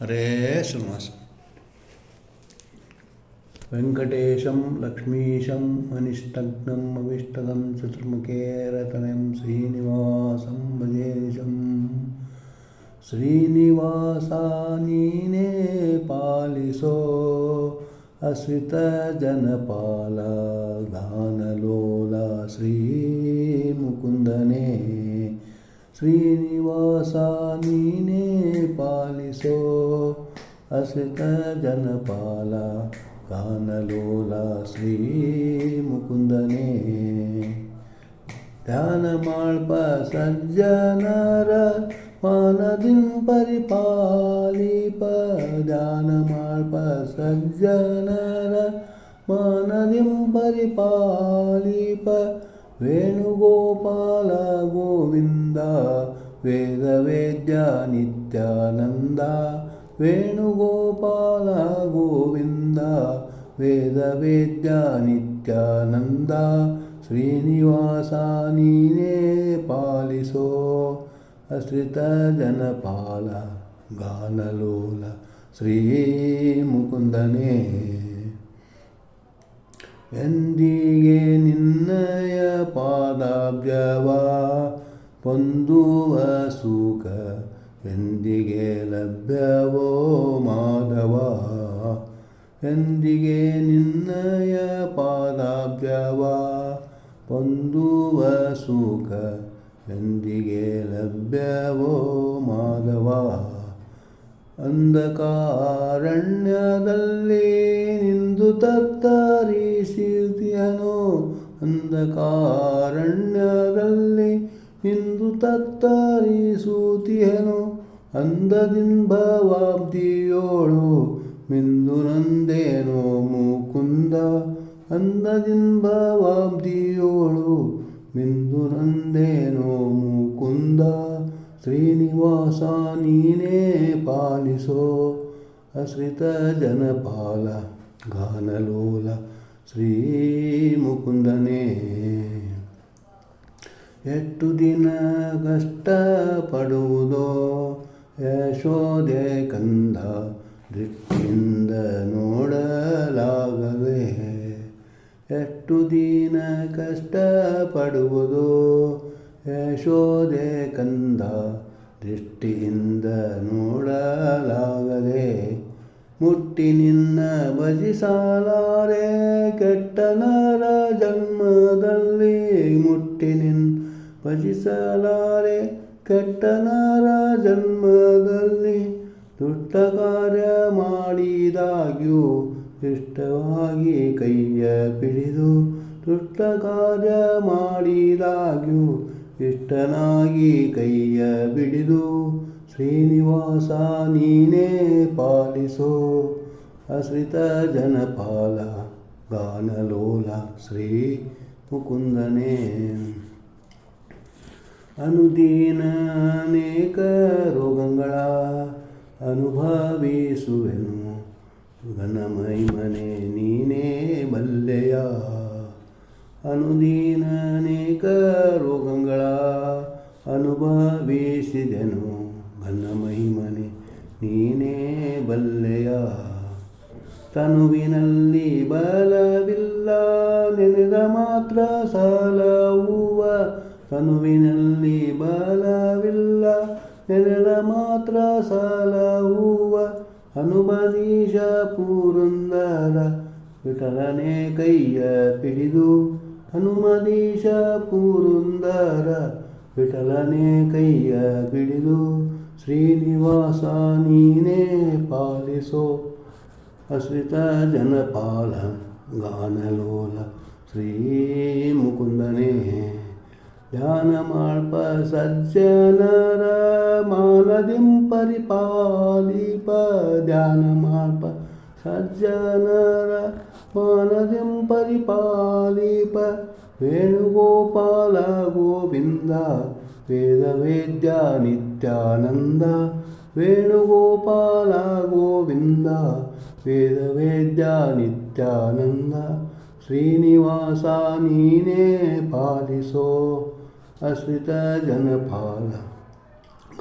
హరే శ్రీనివాసం. వెంకటేశం లక్ష్మీశం అనిష్టగ్నం అవిష్టదం చతుర్ముఖే రతనం శ్రీనివాసం భజేశం శ్రీనివాసానీనే పాలిసో అశ్వితజనపాల ధానలోల శ్రీముకుందనే श्रीनिवासानि नेपालिसो। अस् जनपाला कानलोला श्रीमुकुन्दने। ध्यानमाल्प सज्जनर मानदिं परिपालिप। ध्यानमाल्प सज्जनर मानदिं परिपालिप। వేణుగోపాల గోవింద వేదవేద్య నిత్యానంద వేణుగోపాల గోవింద వేదవేద్య నిత్యానంద శ్రీనివాస నీనే పాలిసో అశ్రిత జనపాల గానలోల శ్రీ ముకుందనే. వెంది ಸುಖ ಎಂದಿಗೆ ಲಭ್ಯವೋ ಮಾಧವ? ಎಂದಿಗೆ ನಿನ್ನಯ ಪಾದಾಬ್ಜವ ಪೊಂದುವ ಸುಖ ಎಂದಿಗೆ ಲಭ್ಯವೋ ಮಾಧವ? ಅಂಧಕಾರಣ್ಯದಲ್ಲಿ ನಿಂದು ತತ್ತರಿಸಿದ್ಯನು? ಅಂಧಕಾರಣ್ಯದಲ್ಲಿ ನಿಂದು ತತ್ತರಿಸುತ್ತಿಯನೋ ಅಂದದಿಂಬವಾಬ್ದಿಯೋಳು ಮಿಂದು ನಂದೇನೋ ಮುಕುಂದ. ಅಂದದಿಂಬವಾಬ್ದಿಯೋಳು ಮಿಂದು ನಂದೇನೋ ಮುಕುಂದ. ಶ್ರೀನಿವಾಸ ನೀನೇ ಪಾಲಿಸೋ ಅಶ್ರಿತ ಜನಪಾಲ ಗಾನಲೋಲ ಶ್ರೀ ಮುಕುಂದನೇ. ಎಷ್ಟು ದಿನ ಕಷ್ಟ ಪಡುವುದೋ ಯಶೋದೆ ಕಂದ ದೃಷ್ಟಿಯಿಂದ ನೋಡಲಾಗವೇ ಎಷ್ಟು ದಿನ ಕಷ್ಟ ಪಡುವುದೋ ಯಶೋದೆ ಕಂದ ದೃಷ್ಟಿಯಿಂದ ನೋಡಲಾಗದೆ ಮುಟ್ಟಿ ನಿನ್ನ ಭಜಿಸಲಾರೆ ಕೆಟ್ಟನರ ಜನ್ಮದಲ್ಲಿ ಮುಟ್ಟಿ ಭಜಿಸಲಾರೆ ಕೆಟ್ಟನರ ಜನ್ಮದಲ್ಲಿ ದುಷ್ಟ ಕಾರ್ಯ ಮಾಡಿದಾಗ್ಯೂ ಇಷ್ಟವಾಗಿ ಕೈಯ ಪಿಡಿದು ದುಷ್ಟ ಕಾರ್ಯ ಮಾಡಿದಾಗ್ಯೂ ಇಷ್ಟನಾಗಿ ಕೈಯ ಬಿಡಿದು, ಶ್ರೀನಿವಾಸ ನೀನೇ ಪಾಲಿಸೋ. ಅಶ್ರಿತ ಜನಪಾಲ, ಗಾನಲೋಲ ಶ್ರೀ ಮುಕುಂದನೇ. ಅನುದೀನ ಅನೇಕ ರೋಗಗಳ ಅನುಭವಿಸುವೆನು. ಘನಮೈಮನೆ ನೀನೇ ಬಲ್ಲೆಯ. ಅನುದೀನ ಅನೇಕ ರೋಗಗಳ ಅನುಭವಿಸಿದೆನು. ಮನೆ ನೀನೇ ಬಲ್ಲೆಯ. ತನುವಿನಲ್ಲಿ ಬಲವಿಲ್ಲ, ನೆನೆದ ಮಾತ್ರ ಸಾಲವುವ. ತನುವಿನಲ್ಲಿ ಬಲವಿಲ್ಲ ನೆನೆದ ಮಾತ್ರ ಸಲಹುವ ಹನುಮನೀಶ ಪುರಂದರ ವಿಠಲನೆ ಕೈಯ ಪಿಡಿದು ಹನುಮದೀಶ ಪುರಂದರ ವಿಠಲನೆ ಕೈಯ ಬಿಡಿದು ಶ್ರೀನಿವಾಸ ನೀನೇ ಪಾಲಿಸೋ. ಅಶ್ರಿತ ಜನಪಾಲ ಗಾನಲೋಲ ಶ್ರೀ ಮುಕುಂದನೇ. ధ్యానమాల్ప సజ్జనరమానదిం పరిపాలిప ధ్యానమాల్ప సజ్జనర మానదిం పరిపాలిప వేణుగోపాల గోవింద వేదవేద్య నిత్యానంద వేణుగోపాల గోవింద వేదవేద్య నిత్యానంద శ్రీనివాస నీనే పాలిసో అశ్వితజనపాల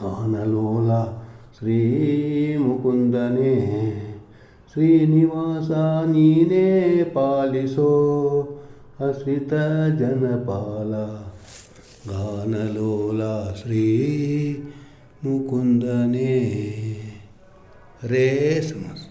గానలోల శ్రీముకుందనే. శ్రీనివాస నీనే పాలిసో అశ్వితజనపాల గానలోల శ్రీ ముకుందనే రే సమస్య